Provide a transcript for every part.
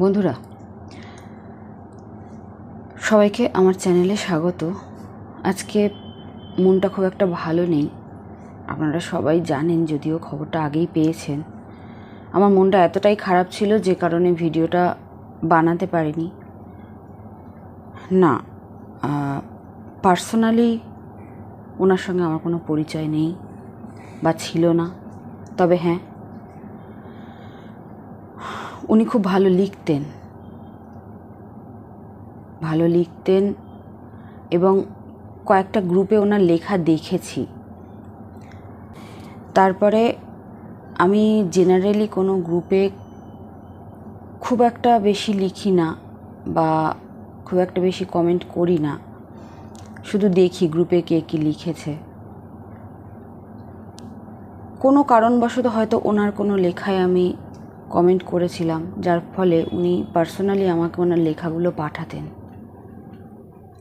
বন্ধুরা, সবাইকে আমার চ্যানেলে স্বাগত। আজকে মনটা খুব একটা ভালো নেই। আপনারা সবাই জানেন, যদিও খবরটা আগেই পেয়েছেন। আমার মনটা এতটাই খারাপ ছিল যে কারণে ভিডিওটা বানাতে পারিনি। না পার্সোনালি ওনার সঙ্গে আমার কোনো পরিচয় নেই বা ছিল না। তবে হ্যাঁ উনি খুব ভালো লিখতেন। ভালো লিখতেন এবং কয়েকটা গ্রুপে ওনার লেখা দেখেছি। তারপরে আমি জেনারেলি কোনো গ্রুপে খুব একটা বেশি লিখি না বা খুব একটা বেশি কমেন্ট করি না। শুধু দেখি গ্রুপে কে কী লিখেছে। কোনো কারণবশত হয়তো ওনার কোনো লেখায় আমি কমেন্ট করেছিলাম, যার ফলে উনি পার্সোনালি আমাকে ওনার লেখাগুলো পাঠাতেন।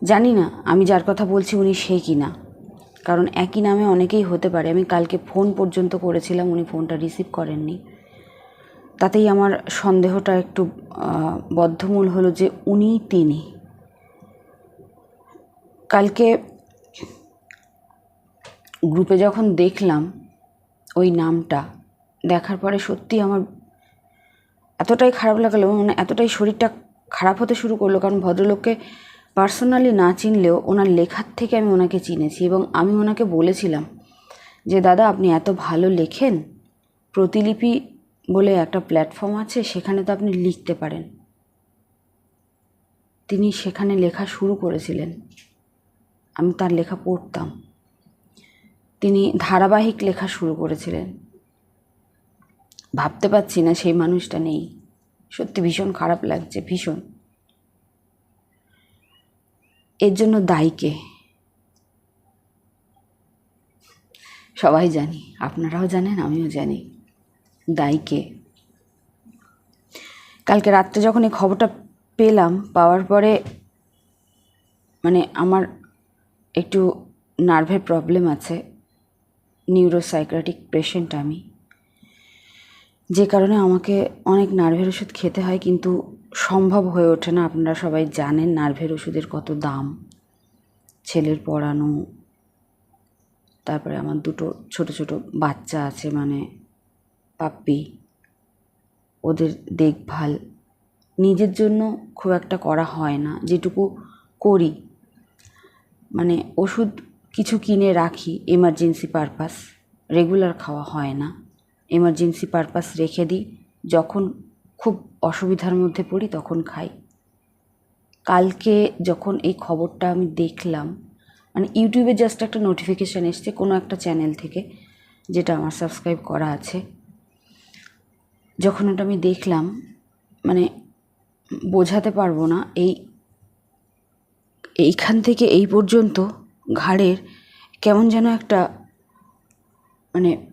জানি না আমি যার কথা বলছি উনি সে কি না। কারণ একই নামে অনেকেই হতে পারে, আমি কালকে ফোন পর্যন্ত করেছিলাম, উনি ফোনটা রিসিভ করেননি। তাতেই আমার সন্দেহটা একটু বদ্ধমূল হলো যে উনিই তিনি। কালকে গ্রুপে যখন দেখলাম ওই নামটা, দেখার পরে সত্যি আমার এতটাই খারাপ লাগল মানে এতটাই শরীরটা খারাপ হতে শুরু করল, কারণ ভদ্রলোককে পার্সোনালি না চিনলেও ওনার লেখার থেকে আমি ওনাকে চিনেছি এবং আমি ওনাকে বলেছিলাম যে, দাদা, আপনি এত ভালো লেখেন। প্রতিলিপি বলে একটা প্ল্যাটফর্ম আছে, সেখানে তো আপনি লিখতে পারেন। তিনি সেখানে লেখা শুরু করেছিলেন। আমি তার লেখা পড়তাম। তিনি ধারাবাহিক লেখা শুরু করেছিলেন। ভাবতে পারছি না সেই মানুষটা নেই। সত্যি ভীষণ খারাপ লাগছে, ভীষণ। এর জন্য দায়ীকে সবাই জানি, আপনারাও জানেন, আমিও জানি। দায়ীকে কালকে রাত্রে যখন এই খবরটা পেলাম, পাওয়ার পরে মানে আমার একটু নার্ভের প্রবলেম আছে নিউরোসাইক্রেটিক পেশেন্ট আমি। যে কারণে আমাকে অনেক নার্ভের ওষুধ খেতে হয়, কিন্তু সম্ভব হয়ে ওঠে না। আপনারা সবাই জানেন নার্ভের ওষুধের কত দাম। ছেলের পড়ানো, তারপরে আমার দুটো ছোট ছোট বাচ্চা আছে মানে পাপ্পি। ওদের দেখভাল নিজের জন্য খুব একটা করা হয় না, যেটুকু করি। মানে ওষুধ কিছু কিনে রাখি এমার্জেন্সি পারপাস রেগুলার খাওয়া হয় না। এমার্জেন্সি পারপাস রেখে দিই। যখন খুব অসুবিধার মধ্যে পড়ি, তখন খাই। কালকে যখন এই খবরটা আমি দেখলাম মানে ইউটিউবে জাস্ট একটা নোটিফিকেশান এসছে কোনো একটা চ্যানেল থেকে, যেটা আমার সাবস্ক্রাইব করা আছে। যখন ওটা আমি দেখলাম মানে বোঝাতে পারব না, এই, এইখান থেকে এই পর্যন্ত ঘাড়ের কেমন যেন একটা মানে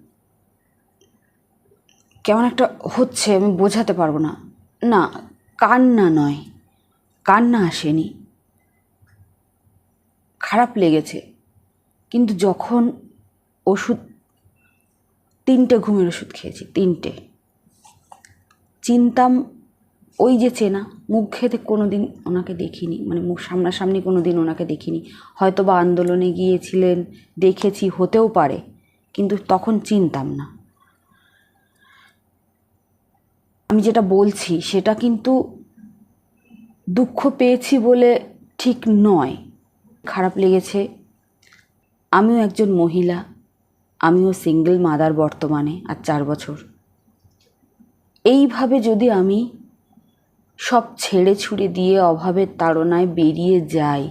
কেমন একটা হচ্ছে আমি বোঝাতে পারব না। না, কান্না নয়। কান্না আসেনি। খারাপ লেগেছে। কিন্তু যখন ওষুধ, তিনটে ঘুমের ওষুধ খেয়েছি, তিনটে। চিনতাম ওই যে চেনা, মুখ খেতে কোনো দিন ওনাকে দেখিনি। মানে মুখ সামনাসামনি কোনো দিন ওনাকে দেখিনি। হয়তো বা আন্দোলনে গিয়েছিলেন, দেখেছি, হতেও পারে। কিন্তু তখন চিনতাম না। আমি যেটা বলছি, সেটা কিন্তু দুঃখ পেয়েছি বলে ঠিক নয়। খারাপ লেগেছে। আমিও একজন মহিলা, আমিও সিঙ্গেল মাদার বর্তমানে আর চার বছর। এইভাবে যদি আমি সব ছেড়ে ছুড়ে দিয়ে অভাবের তাড়নায় বেরিয়ে যাই,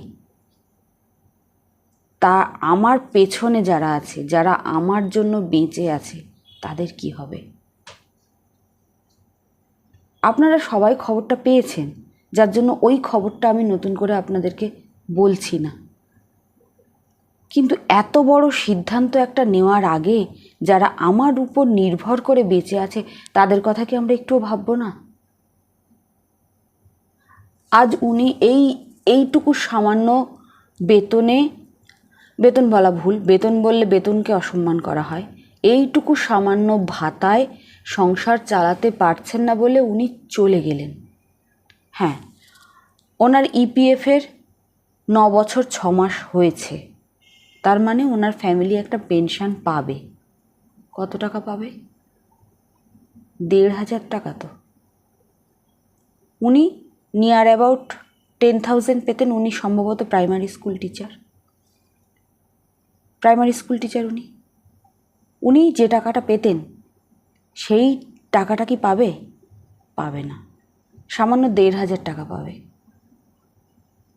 তা আমার পেছনে যারা আছে, যারা আমার জন্য বেঁচে আছে, তাদের কি হবে? আপনারা সবাই খবরটা পেয়েছেন, যার জন্য ওই খবরটা আমি নতুন করে আপনাদেরকে বলছি না। কিন্তু এত বড় সিদ্ধান্ত একটা নেওয়ার আগে যারা আমার উপর নির্ভর করে বেঁচে আছে, তাদের কথা কি আমরা একটুও ভাববো না? আজ উনি এই, এইটুকু সামান্য বেতনে, বেতন বলা ভুল, বেতন বললে বেতনকে অসম্মান করা হয়। এইটুকু সামান্য ভাতায় সংসার চালাতে পারছেন না বলে উনি চলে গেলেন। হ্যাঁ ওনার ইপিএফের ন বছর ছ মাস হয়েছে। তার মানে ওনার ফ্যামিলি একটা পেনশন পাবে। কত টাকা পাবে? দেড় হাজার টাকা তো। উনি নিয়ার অ্যাবাউট টেন থাউজেন্ড পেতেন উনি সম্ভবত primary school teacher primary school teacher উনি। উনি যে টাকাটা পেতেন সেই টাকাটা কি পাবে? পাবে না। সামান্য দেড় হাজার টাকা পাবে।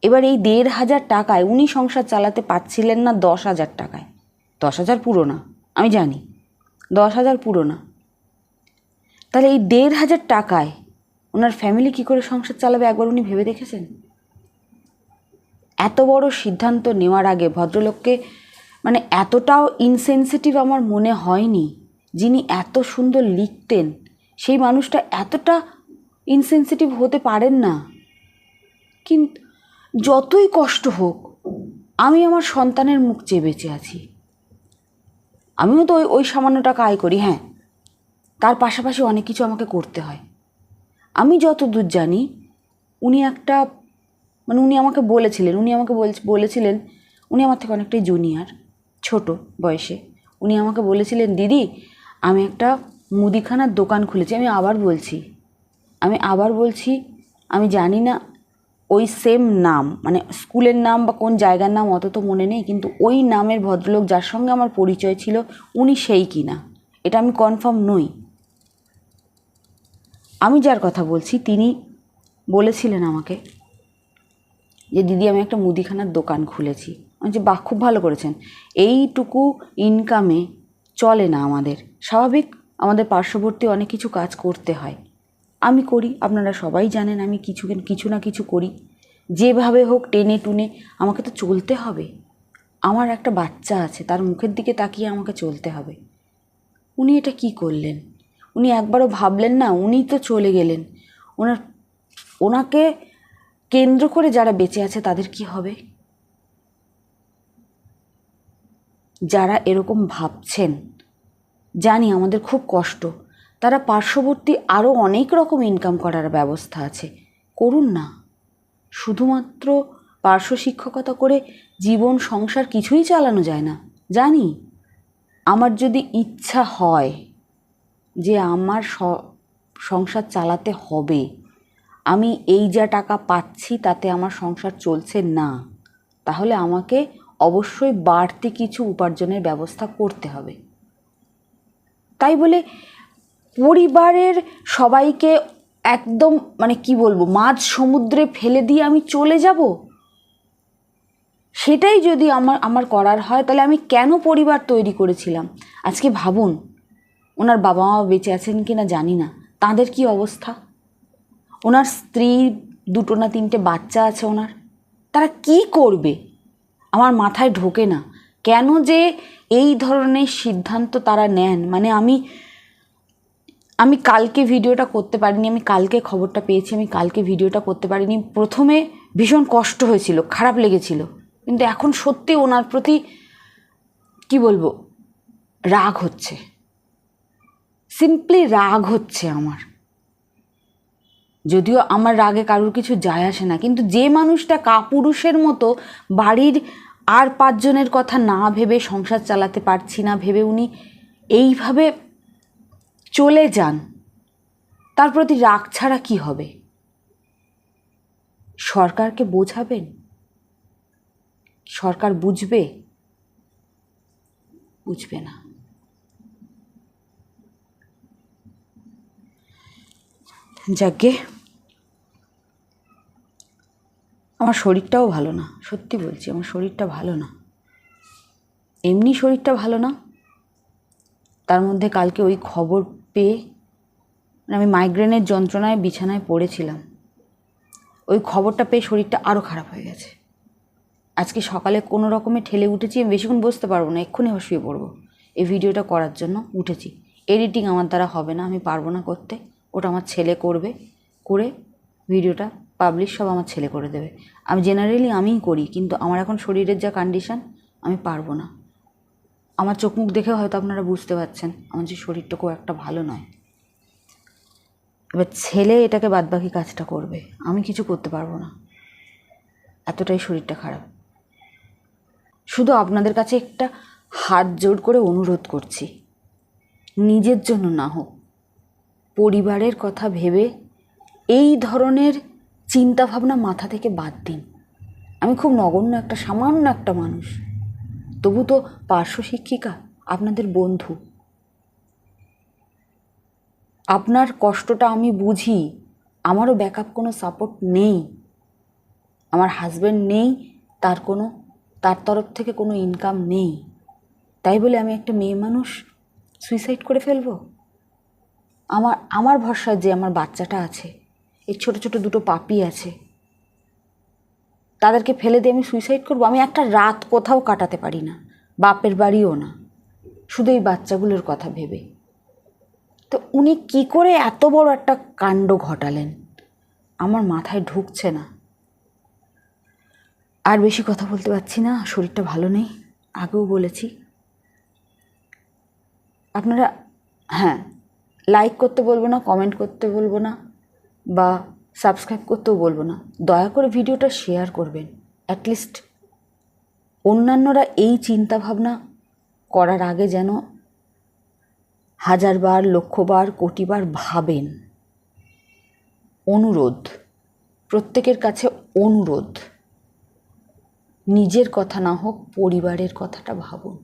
এবার এই দেড় হাজার টাকায় উনি সংসার চালাতে পারছিলেন না দশ হাজার টাকায়। দশ হাজার পুরো না, আমি জানি। দশ হাজার পুরো না। তাহলে এই দেড় হাজার টাকায় ওনার ফ্যামিলি কী করে সংসার চালাবে একবার উনি ভেবে দেখেছেন? এত বড় সিদ্ধান্ত নেওয়ার আগে ভদ্রলোককে মানে এতটাও ইনসেনসিটিভ আমার মনে হয়নি। যিনি এত সুন্দর লিখতেন, সেই মানুষটা এতটা ইনসেনসিটিভ হতে পারেন না। কিন্তু যতই কষ্ট হোক, আমি আমার সন্তানের মুখ চেয়ে বেঁচে আছি। আমিও তো ওই ওই সামান্য টাকা আয় করি হ্যাঁ। তার পাশাপাশি অনেক কিছু আমাকে করতে হয়। আমি যত দূর জানি, উনি একটা মানে উনি আমাকে বলেছিলেন, উনি আমাকে বল- বলেছিলেন, উনি আমার থেকে অনেকটাই জুনিয়র ছোট বয়সে। উনি আমাকে বলেছিলেন, দিদি আমি একটা মুদিখানার দোকান খুলেছি, আমি আবার বলছি। আমি আবার বলছি, আমি জানি না ওই সেম নাম মানে স্কুলের নাম বা কোন জায়গার নাম অত তো মনে নেই, কিন্তু ওই নামের ভদ্রলোক যার সঙ্গে আমার পরিচয় ছিল, উনি সেই কিনা। এটা আমি কনফার্ম নই। আমি যার কথা বলছি, তিনি বলেছিলেন আমাকে যে, দিদি, আমি একটা মুদিখানার দোকান খুলেছি। আমি যে বাহ, খুব ভালো করেছেন। এইটুকু ইনকামে চলে না আমাদের। স্বাভাবিক আমাদের পার্শ্ববর্তী অনেক কিছু কাজ করতে হয়। আমি করি, আপনারা সবাই জানেন আমি কিছু কিছু না কিছু করি। যেভাবে হোক টেনে টুনে আমাকে তো চলতে হবে। আমার একটা বাচ্চা আছে, তার মুখের দিকে তাকিয়ে আমাকে চলতে হবে। উনি এটা কি করলেন? উনি একবারও ভাবলেন না, উনি তো চলে গেলেন। ওনার, ওনাকে কেন্দ্র করে যারা বেঁচে আছে তাদের কি হবে? যারা এরকম ভাবছেন, জানি আমাদের খুব কষ্ট। তারা পার্শ্ববর্তী আরও অনেক রকম ইনকাম করার ব্যবস্থা আছে। করুন না। শুধুমাত্র পার্শ্ব শিক্ষকতা করে জীবন, সংসার কিছুই চালানো যায় না। জানি, আমার যদি ইচ্ছা হয় যে আমার সংসার চালাতে হবে, আমি এই যা টাকা পাচ্ছি তাতে আমার সংসার চলছে না, তাহলে আমাকে অবশ্যই বাড়তি কিছু উপার্জনের ব্যবস্থা করতে হবে। তাই বলে পরিবারের সবাইকে একদম মানে কি বলব, মাঝ সমুদ্রে ফেলে দিয়ে আমি চলে যাব? সেটাই যদি আমার আমার করার হয়, তাহলে আমি কেন পরিবার তৈরি করেছিলাম? আজকে ভাবুন, ওনার বাবা মা বেঁচে আছেন কি না জানি না। তাদের কি অবস্থা? ওনার স্ত্রী, দুটো না তিনটে বাচ্চা আছে ওনার। তারা কি করবে? আমার মাথায় ঢোকে না। কেন যে এই ধরনের সিদ্ধান্ত তারা নেন? মানে আমি আমি কালকে ভিডিওটা করতে পারিনি, আমি কালকে খবরটা পেয়েছি, আমি কালকে ভিডিওটা করতে পারিনি। প্রথমে ভীষণ কষ্ট হয়েছিল, খারাপ লেগেছিল। কিন্তু এখন সত্যি ওনার প্রতি, কি বলব, রাগ হচ্ছে। সিম্পলি রাগ হচ্ছে আমার। যদিও আমার রাগে কারোর কিছু যায় আসে না, কিন্তু যে মানুষটা কাপুরুষের মতো বাড়ির আর পাঁচজনের কথা না ভেবে সংসার চালাতে পারছি না, ভেবে উনি এইভাবে চলে যান, তার প্রতি রাগ ছাড়া কি হবে? সরকারকে বোঝাবেন? সরকার বুঝবে? বুঝবে না। যাকে আমার শরীরটাও ভালো না, সত্যি বলছি, আমার শরীরটা ভালো না। এমনি শরীরটা ভালো না, তার মধ্যে কালকে ওই খবর পেয়ে মানে আমি মাইগ্রেনের যন্ত্রণায়, বিছানায় পড়েছিলাম। ওই খবরটা পেয়ে শরীরটা আরও খারাপ হয়ে গেছে। আজকে সকালে কোনো রকমে ঠেলে উঠেছি, আমি বেশিক্ষণ বসতে পারব না, এক্ষুনি শুয়ে পড়ব। এই ভিডিওটা করার জন্য উঠেছি। এডিটিং আমার দ্বারা হবে না, আমি পারব না করতে। ওটা আমার ছেলে করবে, করে ভিডিওটা পাবলিশ সব আমার ছেলে করে দেবে। আমি জেনারেলি আমিই করি, কিন্তু আমার এখন শরীরের যা কন্ডিশান আমি পারব না। আমার চোখ মুখ দেখে হয়তো আপনারা বুঝতে পারছেন, আমার যে শরীরটা খুব একটা ভালো নয়। এবার ছেলে এটাকে বাদবাকি কাজটা করবে, আমি কিছু করতে পারব না। এতটাই শরীরটা খারাপ। শুধু আপনাদের কাছে একটা হাত জোড় করে অনুরোধ করছি, নিজের জন্য না হোক পরিবারের কথা ভেবে এই ধরনের চিন্তাভাবনা মাথা থেকে বাদ দিন। আমি খুব নগণ্য একটা, সামান্য একটা মানুষ। তবু তো পার্শ্ব শিক্ষিকা, আপনাদের বন্ধু। আপনার কষ্টটা আমি বুঝি, আমারও ব্যাকআপ কোনো সাপোর্ট নেই। আমার হাজব্যান্ড নেই, তার কোনো, তার তরফ থেকে কোনো ইনকাম নেই। তাই বলে আমি একটা মেয়ে মানুষ সুইসাইড করে ফেলব? আমার আমার ভরসায় যে আমার বাচ্চাটা আছে এই ছোট ছোট দুটো পাপি আছে, তাদেরকে ফেলে দিয়ে আমি সুইসাইড করব। আমি একটা রাত কোথাও কাটাতে পারি না, বাপের বাড়িও না, শুধু এই বাচ্চাগুলোর কথা ভেবে। তো উনি কি করে এত বড় একটা কাণ্ড ঘটালেন? আমার মাথায় ঢুকছে না। আর বেশি কথা বলতে পারছি না, শরীরটা ভালো নেই, আগেও বলেছি। আপনারা হ্যাঁ লাইক করতে বলব না কমেন্ট করতে বলব না, বা সাবস্ক্রাইব করতেও বলব না। দয়া করে ভিডিওটা শেয়ার করবেন। অ্যাটলিস্ট অন্যান্যরা এই চিন্তাভাবনা করার আগে যেন হাজারবার, লক্ষবার, কোটিবার ভাবেন। অনুরোধ, প্রত্যেকের কাছে অনুরোধ। নিজের কথা না হোক, পরিবারের কথাটা ভাবুন।